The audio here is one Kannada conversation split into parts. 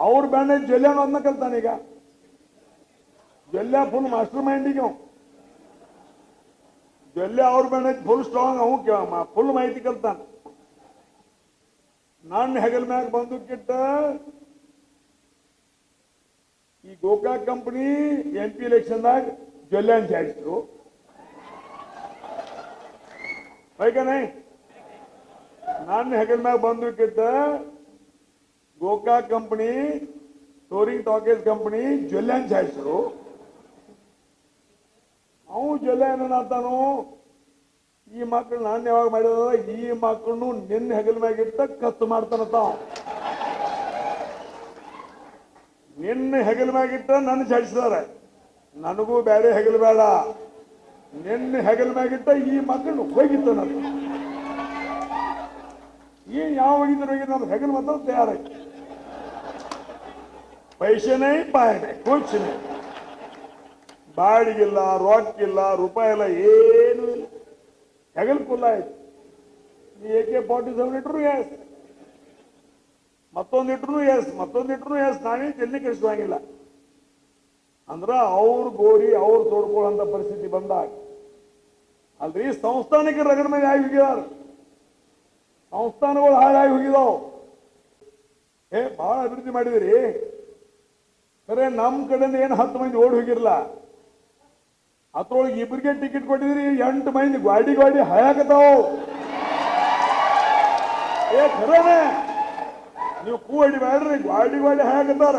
ಅವ್ರ ಬ್ಯಾಂಡ್ ಜೊಲ್ಯಾನ ಅದನ್ನ ಕಲ್ತಾನೀಗ ಜೊಲ್ಯ ಫುಲ್ ಮಾಸ್ಟರ್ ಮೈಂಡಿಗೆ ಅವ ಜೊಲ್ಯ ಅವ್ರ ಬ್ಯಾಂಡ್ ಫುಲ್ ಸ್ಟ್ರಾಂಗ್ ಅವು ಫುಲ್ ಮಾಹಿತಿ ಕಲ್ತಾನ ನನ್ನ ಹೆಗಲ್ ಮ್ಯಾಗ ಬಂದು ಕಿಟ್ಟ ಈ ಗೋಕಾಕ್ ಕಂಪನಿ ಎಂ ಪಿ ಎಲೆಕ್ಷನ್ದಾಗ ಜೊಲ್ಯಾನ್ ಜಾಡಿಸಿದ್ರು ಬೈಕನೇ ನನ್ನ ಹೆಗಲ್ ಮ್ಯಾಗ ಬಂದು Kitta Gokak company touring talkies company ಜೊಲ್ಯಾನ್ ಜಾಡಿಸಿದ್ರು ಅವು ಜ್ವೆಲ್ಲ ಏನಂತಾನು ಈ ಮಕ್ಕಳು ನಾನು ಯಾವಾಗ ಮಾಡಿದ ಈ ಮಕ್ಕಳನ್ನು ನಿನ್ನ ಹೆಗಲ ಮ್ಯಾಗ ಇಟ್ಟ ಕತ್ತು ಮಾಡ್ತಾನತ್ತ ಅವ. ನಿನ್ನ ಹೆಗಲ ಮ್ಯಾಗಿಟ್ಟ ನನ್ನ ಜಾಡಿಸಿದಾರೆ ನನಗೂ ಬೇರೆ ಹೆಗಲು ಬೇಡ. ನಿನ್ನ ಹೆಗಲ ಮ್ಯಾಗಿಟ್ಟ ಈ ಮಕ್ಕಳು ಹೋಗಿತ್ತು ಹೋಗಿತ್ತಾನಂತ ಏನ್ ಯಾವ ಹೋಗಿದ್ರು ಹೋಗಿದ್ರು ನಮ್ಮ ಹೆಗಲು ಮಾತ್ರ ತಯಾರಾಯ್ತು. ಪೈಸೆನೇ ಪಾಯನೆ ಕೂಚಿನೇ ಬಾಡಿಗಿಲ್ಲ ರೊಕ್ಕಿಲ್ಲ ರೂಪಾಯಿ ಇಲ್ಲ ಏನೂ ಇಲ್ಲ. ಹೆಗಲ್ ಕುಲ್ಲ ಆಯ್ತು. ಎ ಕೆ ಫಾರ್ಟಿ ಸೆವೆನ್ ಇಟ್ರು ಎಸ್. ಮತ್ತೊಂದು ಇಟ್ರು ಎಸ್, ಮತ್ತೊಂದು ಇಟ್ರು ಎಸ್. ನಾವೇ ಜಲ್ದಿ ಕಳಿಸುವಂಗಿಲ್ಲ ಅಂದ್ರ ಅವ್ರ ಗೋರಿ ಅವ್ರು ತೋಡ್ಕೊಳ್ಳೋಂಥ ಪರಿಸ್ಥಿತಿ ಬಂದಾಗ, ಅಲ್ರಿ, ಸಂಸ್ಥಾನಕ್ಕೆ ರಗಡ ಮೇಲೆ ಆಗಿ ಹೋಗಿದಾರ. ಸಂಸ್ಥಾನಗಳು ಹಾಳಾಗಿ ಹೋಗಿದಾವ್. ಏ ಬಹಳ ಅಭಿವೃದ್ಧಿ ಮಾಡಿದಿರಿ. ಖರೆ ನಮ್ ಕಡೆಯಿಂದ ಏನು ಹತ್ತು ಮಂದಿ ಓಡಿ ಹೋಗಿರಲ್ಲ ಅದ್ರೊಳಗೆ ಇಬ್ಬರಿಗೆ ಟಿಕೆಟ್ ಕೊಟ್ಟಿದ್ರಿ ಎಂಟು ಮಂದಿ ಗಾಡಿ ಗಾಡಿ ಹಾಯಾಕತಾವ್ ಏ ಖರೇನೆ ನೀವು ಕೂಡಿ ಬೇಡ್ರಿ ಗಾಡಿ ಗಾಡಿ ಹಾಯಾಕತ್ತಾರ.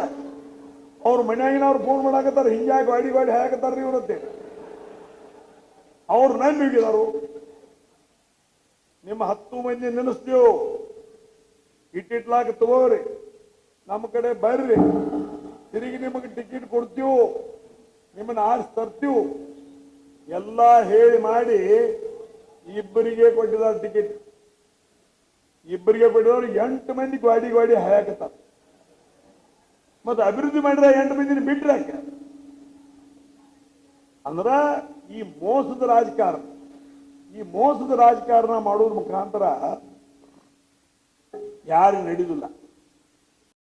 ಅವ್ರ ಮನ್ಯಾಗಿನವ್ರು ಫೋನ್ ಮಾಡಾಕತ್ತಾರ ಹಿಂಗಾಗಿ ಗಾಡಿ ಗಾಡಿ ಹಾಯಾಕತ್ತಾರ್ರಿ ಇವರಂತೆ ಅವ್ರು ನಂಬಿ ಹೋಗಿದಾರು. ನಿಮ್ಮ ಹತ್ತು ಮಂದಿ ನೆನೆಸ್ತೀವು. ಇಟ್ಟಿಟ್ಲಾಕ ತಗೋರಿ. ನಮ್ಮ ಕಡೆ ಬರ್ರಿ. ನಿಮಗೆ ಟಿಕೆಟ್ ಕೊಡ್ತೀವಿ, ನಿಮ್ಮನ್ನ ಆರಿಸಿ ತರ್ತೀವಿ ಎಲ್ಲ ಹೇಳಿ ಮಾಡಿ ಇಬ್ಬರಿಗೆ ಕೊಟ್ಟಿದ್ದಾರೆ ಟಿಕೆಟ್ ಇಬ್ಬರಿಗೆ ಕೊಟ್ಟಿದವ್ರು ಎಂಟು ಮಂದಿ ಗ್ವಾಡಿ ಗ್ವಾಡಿ ಹಾಯಾಕತ್ತಾರ ಮತ್ತೆ ಅಭಿವೃದ್ಧಿ ಮಾಡಿದ್ರೆ ಎಂಟು ಮಂದಿನ ಬಿಟ್ರೆ ಯಾಕೆ? ಅಂದ್ರ ಈ ಮೋಸದ ರಾಜಕಾರಣ, ಈ ಮೋಸದ ರಾಜಕಾರಣ ಮಾಡೋದ್ರ ಮುಖಾಂತರ ಯಾರು ನಡೆಯುದಿಲ್ಲ